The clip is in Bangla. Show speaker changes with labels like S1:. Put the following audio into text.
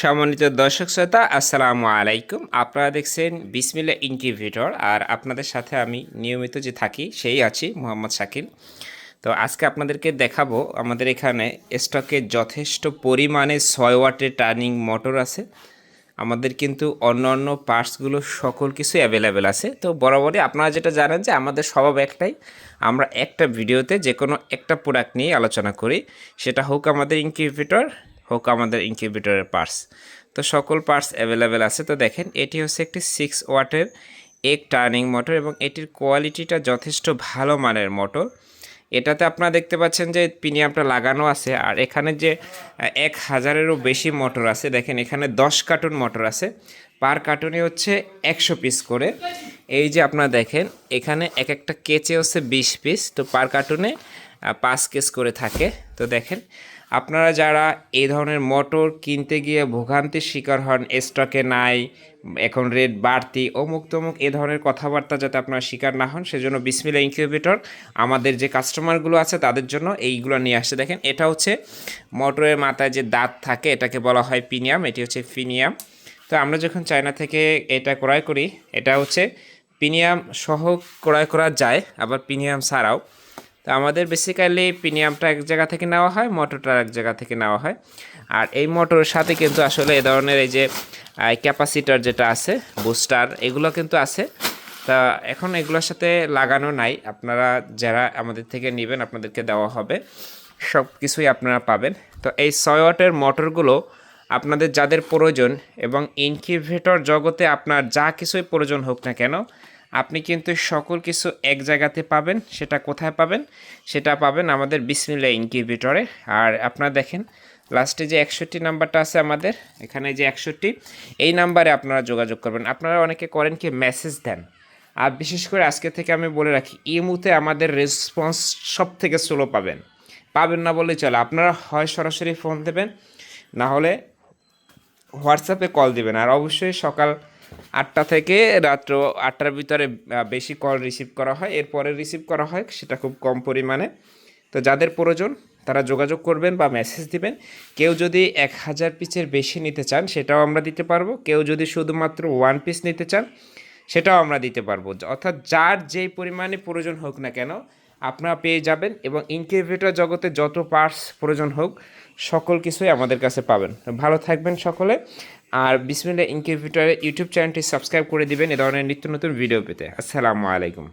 S1: সম্মানিত দর্শক শ্রোতা, আসসালামু আলাইকুম। আপনারা দেখছেন বিসমিল্লা ইনকিউবেটর আর আপনাদের সাথে আমি নিয়মিত যে থাকি, সেই আছি মোহাম্মদ শাকিল। তো আজকে আপনাদেরকে দেখাবো আমাদের এখানে স্টকে যথেষ্ট পরিমাণে ছয় ওয়াটের টার্নিং মোটর আছে। আমাদের কিন্তু অন্য অন্য পার্টসগুলো সকল কিছু অ্যাভেলেবেল আছে। তো বরাবরই আপনারা যেটা জানেন যে আমাদের স্বভাব একটাই, আমরা একটা ভিডিওতে যে কোনো একটা প্রোডাক্ট নিয়ে আলোচনা করি। সেটা হোক আমাদের ইনকিউবেটর হোক আমাদের ইনকিউবেটরের পার্টস তো সকল পার্টস অ্যাভেলেবেল আছে। তো দেখেন, এটি হচ্ছে একটি সিক্স ওয়াটের এক টার্নিং মোটর এবং এটির কোয়ালিটিটা যথেষ্ট ভালো মানের মোটর এটাতে আপনারা দেখতে পাচ্ছেন যে পিনিয়ামটা লাগানো আছে আর এখানে যে এক হাজারেরও বেশি মোটর আছে। দেখেন, এখানে দশ কার্টুন মোটর আছে। পার কার্টুনে হচ্ছে একশো পিস করে। এই যে আপনারা দেখেন, এখানে এক একটা কেচে হচ্ছে বিশ পিস তো পার কার্টুনে পাঁচ কেস করে থাকে। তো দেখেন আপনারা যারা এই ধরনের মোটর কিনতে গিয়ে ভোগান্তির শিকার হন স্টকে নাই, এখন রেট বাড়তি অমুক তমুক এ ধরনের কথাবার্তা যাতে আপনারা শিকার না হন, সেজন্য বিসমিলা ইনকিউবেটর আমাদের যে কাস্টমারগুলো আছে তাদের জন্য এইগুলো নিয়ে আসছে। দেখেন, এটা হচ্ছে মোটরের মাথায় যে দাঁত থাকে, এটাকে বলা হয় পিনিয়াম, এটি হচ্ছে ফিনিয়াম। তো আমরা যখন চায়না থেকে এটা ক্রয় করি, এটা হচ্ছে পিনিয়াম সহ ক্রয় করা যায়, আবার পিনিয়াম ছাড়াও। তো আমাদের বেসিক্যালি প্রিমিয়ামটা এক জায়গা থেকে নেওয়া হয় মোটরটা এক জায়গা থেকে নেওয়া হয়। আর এই মোটরের সাথে কিন্তু আসলে এ ধরনের এই যে ক্যাপাসিটার যেটা আছে বুস্টার এগুলো কিন্তু আছে। তা এখন এগুলোর সাথে লাগানো নাই। আপনারা যারা আমাদের থেকে নেবেন, আপনাদেরকে দেওয়া হবে। সব কিছুই আপনারা পাবেন। তো এই ছয় ওয়াটের মোটরগুলো আপনাদের যাদের প্রয়োজন এবং ইনকিউবেটর জগতে আপনার যা কিছুই প্রয়োজন হোক না কেন আপনি কিন্তু সকল কিছু এক জায়গাতে পাবেন, সেটা কোথায় পাবেন? সেটা পাবেন আমাদের বিসমিল্লা ইনকিউবেটরে। আর আপনারা দেখেন, লাস্টে যে একষট্টি নাম্বারটা আছে আমাদের, এখানে যে একষট্টি, এই নাম্বারে আপনারা যোগাযোগ করবেন। আপনারা অনেকে করেন কি, মেসেজ দেন। আর বিশেষ করে আজকে থেকে আমি বলে রাখি ইমুতে আমাদের রেসপন্স সব থেকে স্লো পাবেন। পাবেন না বললেই চলে। আপনারা হয় সরাসরি ফোন দেবেন, না হলে হোয়াটসঅ্যাপে কল দিবেন। আর অবশ্যই সকাল আটটা থেকে রাত্র আটটার ভিতরে বেশি কল রিসিভ করা হয়। এরপরে রিসিভ করা হয়, সেটা খুব কম পরিমাণে। তো যাদের প্রয়োজন, তারা যোগাযোগ করবেন বা মেসেজ দিবেন। কেউ যদি এক হাজার পিসের বেশি নিতে চান, সেটাও আমরা দিতে পারব। কেউ যদি শুধুমাত্র ওয়ান পিস নিতে চান, সেটাও আমরা দিতে পারব। অর্থাৎ যার যেই পরিমাণে প্রয়োজন হোক না কেন, আপনারা পেয়ে যাবেন এবং ইনকিউবেটর জগতে যত পার্টস প্রয়োজন হোক, সকল কিছুই আমাদের কাছে পাবেন। ভালো থাকবেন সকলে। আর বিসমিল্লা ইনকিউবেটরের ইউটিউব চ্যানেলটি সাবস্ক্রাইব করে দিবেন এ ধরনের নিত্য নতুন ভিডিও পেতে। আসসালামু আলাইকুম।